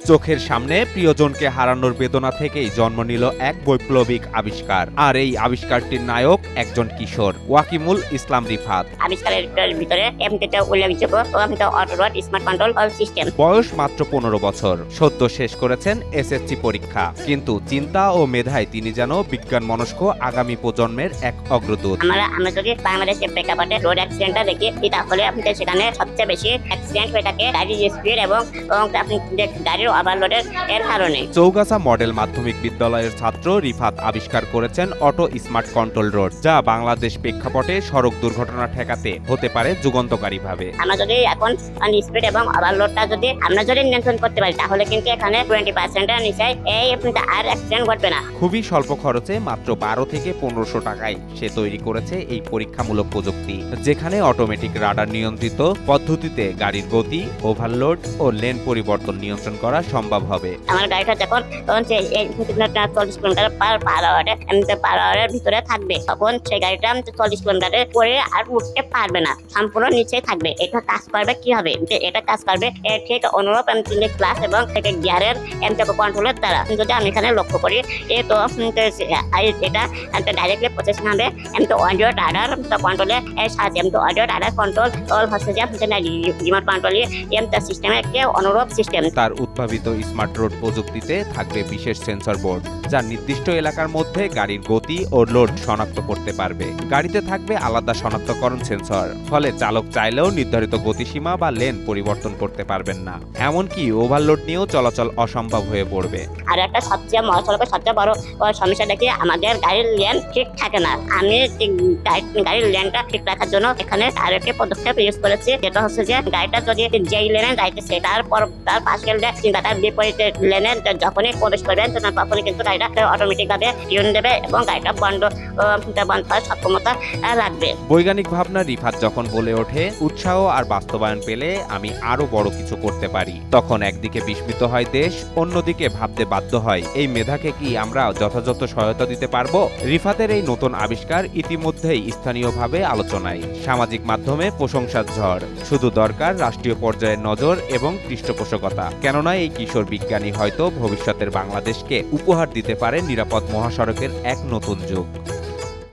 চোখের সামনে প্রিয়জনকে হারানোর বেদনা থেকেই জন্ম নিল এক বৈপ্লবিক আবিষ্কার। আর এই আবিষ্কারটির নায়ক একজন কিশোর ওয়াকিমুল ইসলাম রিফাত। আবিষ্কারের ভিতরে স্মার্ট কন্ট্রোল সিস্টেম। বয়স মাত্র পনেরো বছর। সদ্য শেষ করেছেন এসএসসি পরীক্ষা। কিন্তু চিন্তা ও মেধায় তিনি যেন বিজ্ঞান মনস্ক আগামী প্রজন্মের এক অগ্রদূত। আমরা আমরা যদি বাংলাদেশের প্রেক্ষাপটে রোড অ্যাক্সিডেন্টটা দেখি তাহলে আপনি সেখানে সবচেয়ে বেশি অ্যাক্সিডেন্ট হয়ে থাকে। গাড়ির স্পিড এবং আপনি যে গাড়ির ওভারলোডের এর কারণে। চৌগাছা মডেল মাধ্যমিক বিদ্যালয়ের ছাত্র রিফাত আবিষ্কার করেছেন অটো স্মার্ট কন্ট্রোল রোড যা বাংলাদেশ প্রেক্ষাপটে সড়ক দুর্ঘটনা ঠেকাতে হতে পারে যুগান্তকারীভাবে। আমরা যদি এখন স্পিড এবং ওভারলোডটা যদি আমরা যদি নিয়ন্ত্রণ করতে পারি তাহলে কিন্তু এখানে টোয়েন্টি পার্সেন্টের নিচে এই আর অ্যাক্সিডেন্ট ঘটবে না। খুবই স্বল্প খরচে মাত্র বারো থেকে পনেরোশো টাকায় সে তৈরি করেছে এই পরীক্ষামূলক প্রযুক্তি যেখানে অটোমেটিক রাডার নিয়ন্ত্রিত পদ্ধতিতে গাড়ির গতি ওভারলোড ও লেন পরিবর্তন নিয়ন্ত্রণ করা সম্ভব হবে। আমার গাড়িটা যখন তখন চল্লিশ কিলোমিটার পার পার আওয়ারে পার আওয়ারের ভিতরে থাকবে। তখন সেই গাড়িটা চল্লিশ কিলোমিটারে পরে আর উঠতে পারবে না। সম্পূর্ণ নিচে থাকবে। এটা কাজ করবে কি হবে? যে এটা কাজ করবে ঠিক অনুরূপ ক্লাস এবং থেকে গিয়ারের কন্ট্রোলের দ্বারা। যদি আমি এখানে লক্ষ্য করি এ তো এটা একটা ডাইরেক্টলি প্রসেসিং হবে। এমনি অডিও ডাটার কন্ট্রোলে সাহায্যে এমনি অডিও ডাটার কন্ট্রোল হচ্ছে যে রিমোট কন্ট্রোল এমনি সিস্টেমের একটি অনুরূপ সিস্টেম তার উদ্ভাবিত স্মার্ট রোড প্রযুক্তিতে থাকবে বিশেষ সেন্সর বোর্ড, যা নির্দিষ্ট এলাকার মধ্যে গাড়ির গতি ও লোড শনাক্ত করতে পারবে। গাড়িতে থাকবে আলাদা শনাক্তকরণ সেন্সর, ফলে চালক চাইলেও নির্ধারিত গতিসীমা বা লেন পরিবর্তন করতে পারবেন না। এমনকি ওভারলোড নিয়েও চলাচল অসম্ভব হয়ে পড়বে। আর একটা সবচেয়ে মহাসড়কের সবচেয়ে বড় সমস্যা দেখি আমাদের গাড়ির লেন ঠিক থাকে না। আমি গাড়ির লেনটা ঠিক রাখার জন্য এখানে আরেকটি পদক্ষেপ ইউজ করেছি। যেটা হচ্ছে যে, গাড়িটা যদি যেই লেনে যাইতেছে তার পর তার পাশে তার বিপরীতে লেনে যখনই প্রবেশ করবেন তখনই কিন্তু গাড়িটা অটোমেটিক ভাবে টিউন দেবে এবং গাড়িটা বন্ধ বন্ধ করার সক্ষমতা রাখবে। বৈজ্ঞানিক ভাবনা রিফাত যখন বলে ওঠে, উৎসাহ আর বাস্তবায়ন পেলে আমি আরও বড় কিছু করতে পারি। তখন একদিকে বিস্মিত হয় দেশ, অন্যদিকে ভাবতে বাধ্য হয়, এই মেধাকে কি আমরা যথাযথ সহায়তা দিতে পারব? রিফাতের এই নতুন আবিষ্কার ইতিমধ্যেই স্থানীয়ভাবে আলোচনায়। সামাজিক মাধ্যমে প্রশংসার ঝড়, শুধু দরকার রাষ্ট্রীয় পর্যায়ের নজর এবং পৃষ্ঠপোষকতা। কেননা এই কিশোর বিজ্ঞানী হয়তো ভবিষ্যতের বাংলাদেশকে উপহার দিতে পারে নিরাপদ মহাসড়কের এক নতুন যুগ।